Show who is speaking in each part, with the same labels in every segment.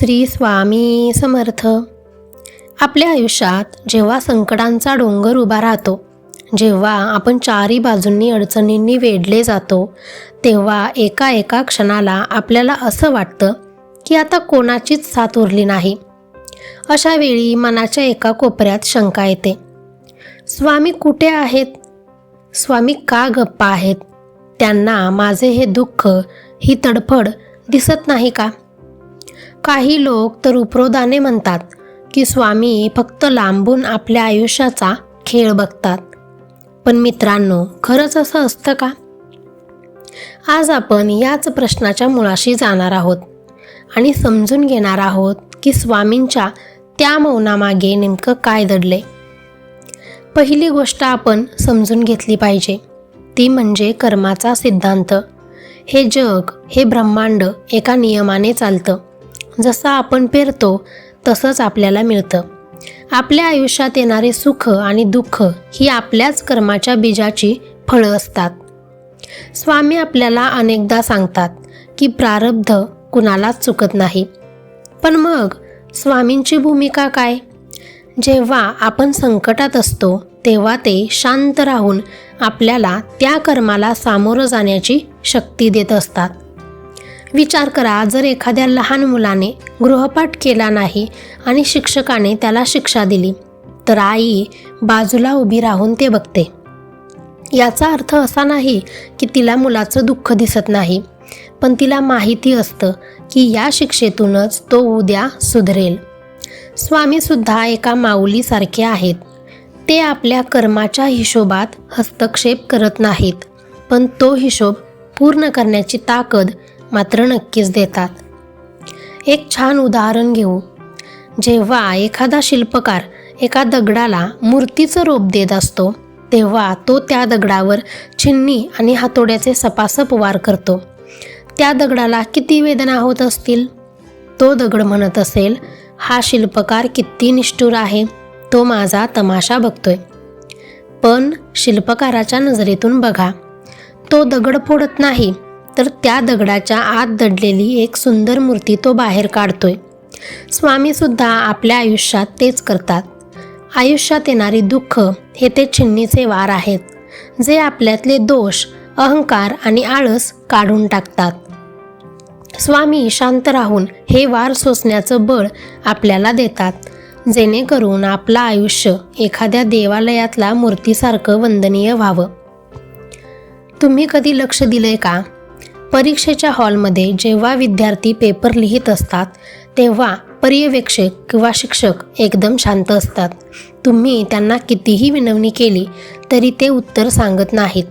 Speaker 1: श्री स्वामी समर्थ. आपल्या आयुष्यात जेव्हा संकटांचा डोंगर उभा राहतो जेव्हा आपण चारी बाजूंनी अडचणींनी वेढले जातो तेव्हा एका एका क्षणाला आपल्याला असं वाटतं की आता कोणाचीच साथ उरली नाही. अशा वेळी मनाच्या एका कोपऱ्यात शंका येते. स्वामी कुठे आहेत? स्वामी का गप्पा आहेत? त्यांना माझे हे दुःख ही तडफड दिसत नाही का? काही लोक तर उपरोधाने म्हणतात की स्वामी फक्त लांबून आपल्या आयुष्याचा खेळ बघतात. पण मित्रांनो खरंच असं असतं का? आज आपण याच प्रश्नाच्या मुळाशी जाणार आहोत आणि समजून घेणार आहोत की स्वामींच्या त्या मौनामागे नेमकं काय दडले. पहिली गोष्ट आपण समजून घेतली पाहिजे ती म्हणजे कर्माचा सिद्धांत. हे जग हे ब्रह्मांड एका नियमाने चालतं. जसं आपण पेरतो तसंच आपल्याला मिळतं. आपल्या आयुष्यात येणारे सुख आणि दुःख ही आपल्याच कर्माच्या बीजाची फळं असतात. स्वामी आपल्याला अनेकदा सांगतात की प्रारब्ध कुणालाच चुकत नाही. पण मग स्वामींची भूमिका काय? जेव्हा आपण संकटात असतो तेव्हा ते शांत राहून आपल्याला त्या कर्माला सामोरं जाण्याची शक्ती देत असतात. विचार करा जर एखाद्या लहान मुलाने गृहपाठ केला नाही आणि शिक्षकाने त्याला शिक्षा दिली तर आई बाजूला उभी राहून ते बघते. याचा अर्थ असा नाही की तिला मुलाचं दुःख दिसत नाही पण तिला माहिती असतं की या शिक्षेतूनच तो उद्या सुधरेल. स्वामीसुद्धा एका माऊलीसारखे आहेत. ते आपल्या कर्माच्या हिशोबात हस्तक्षेप करत नाहीत पण तो हिशोब पूर्ण करण्याची ताकद मात्र नक्कीच देतात. एक छान उदाहरण घेऊ. जेव्हा एखादा शिल्पकार एका दगडाला मूर्तीचं रूप देत असतो तेव्हा तो त्या दगडावर छिन्नी आणि हातोड्याचे सपासप वार करतो. त्या दगडाला किती वेदना होत असतील? तो दगड म्हणत असेल हा शिल्पकार किती निष्ठुर आहे. तो माझा तमाशा बघतोय. पण शिल्पकाराच्या नजरेतून बघा. तो दगड फोडत नाही. तर त्या दगडाच्या आत दडलेली एक सुंदर मूर्ती तो बाहेर काढतोय. स्वामीसुद्धा आपल्या आयुष्यात तेच करतात. आयुष्यात येणारी दुःख हे ते छिन्नीचे वार आहेत जे आपल्यातले दोष अहंकार आणि आळस काढून टाकतात. स्वामी शांत राहून हे वार सोसण्याचं बळ आपल्याला देतात जेणेकरून आपलं आयुष्य एखाद्या देवालयातला मूर्तीसारखं वंदनीय व्हावं. तुम्ही कधी लक्ष दिलंय का? परीक्षेच्या हॉलमध्ये जेव्हा विद्यार्थी पेपर लिहित असतात तेव्हा पर्यवेक्षक किंवा शिक्षक एकदम शांत असतात. तुम्ही त्यांना कितीही विनवणी केली तरी ते उत्तर सांगत नाहीत.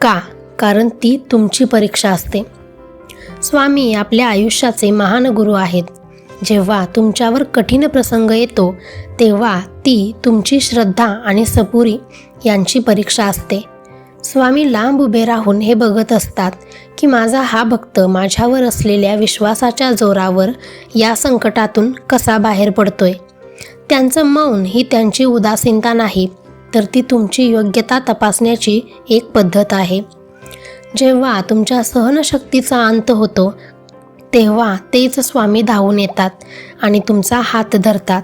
Speaker 1: का? कारण ती तुमची परीक्षा असते. स्वामी आपल्या आयुष्याचे महान गुरु आहेत. जेव्हा तुमच्यावर कठीण प्रसंग येतो तेव्हा ती तुमची श्रद्धा आणि सपुरी यांची परीक्षा असते. स्वामी लांब उभे राहून हे बघत असतात की माझा हा भक्त माझ्यावर असलेल्या विश्वासाच्या जोरावर या संकटातून कसा बाहेर पडतोय? त्यांचं मौन ही त्यांची उदासीनता नाही तर ती तुमची योग्यता तपासण्याची एक पद्धत आहे. जेव्हा तुमच्या सहनशक्तीचा अंत होतो तेव्हा तेच स्वामी धावून येतात आणि तुमचा हात धरतात.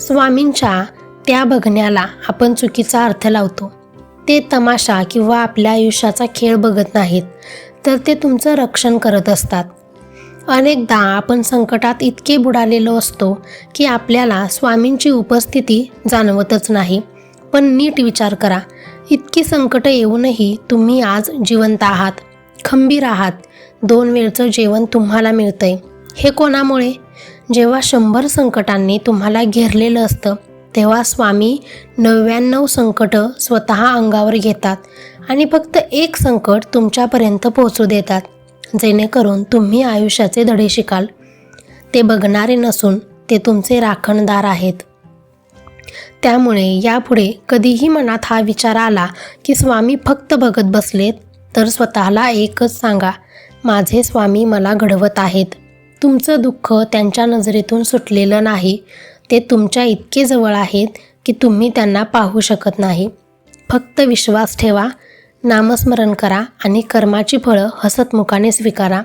Speaker 1: स्वामींच्या त्या बघण्याला आपण चुकीचा अर्थ लावतो. ते तमाशा किंवा आपल्या आयुष्याचा खेळ बघत नाहीत तर ते तुमचं रक्षण करत असतात. अनेकदा आपण संकटात इतके बुडालेलो असतो की आपल्याला स्वामींची उपस्थिती जाणवतच नाही. पण नीट विचार करा इतकी संकटं येऊनही तुम्ही आज जिवंत आहात खंबीर आहात. दोन वेळचं जेवण तुम्हाला मिळतंय. हे कोणामुळे? जेव्हा शंभर संकटांनी तुम्हाला घेरलेलं असतं तेव्हा स्वामी नव्याण्णव संकटं स्वतः अंगावर घेतात आणि फक्त एक संकट तुमच्यापर्यंत पोहोचू देतात. जेणेकरून तुम्ही आयुष्याचे धडे शिकाल. ते बघणारे नसून ते तुमचे राखणदार आहेत. त्यामुळे यापुढे कधीही मनात हा विचार आला की स्वामी फक्त बघत बसलेत तर स्वतःला एकच सांगा माझे स्वामी मला घडवत आहेत. तुमचं दुःख त्यांच्या नजरेतून सुटलेलं नाही ते तुमच्या इतके जवळ आहेत की तुम्ही त्यांना पाहू शकत नाही. फक्त विश्वास ठेवा नामस्मरण करा आणि कर्माची फळं हसतमुखाने स्वीकारा.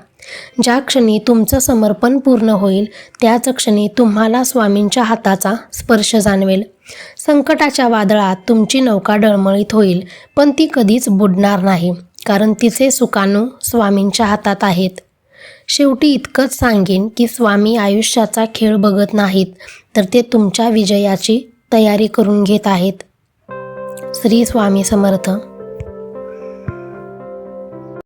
Speaker 1: ज्या क्षणी तुमचं समर्पण पूर्ण होईल त्याच क्षणी तुम्हाला स्वामींच्या हाताचा स्पर्श जाणवेल. संकटाच्या वादळात तुमची नौका डळमळीत होईल पण ती कधीच बुडणार नाही कारण तिचे सुकाणू स्वामींच्या हातात आहेत. शेवटी इतकंच सांगेन की स्वामी आयुष्याचा खेळ बघत नाहीत तर ते तुमच्या विजयाची तयारी करून घेत आहेत. श्री स्वामी समर्थ.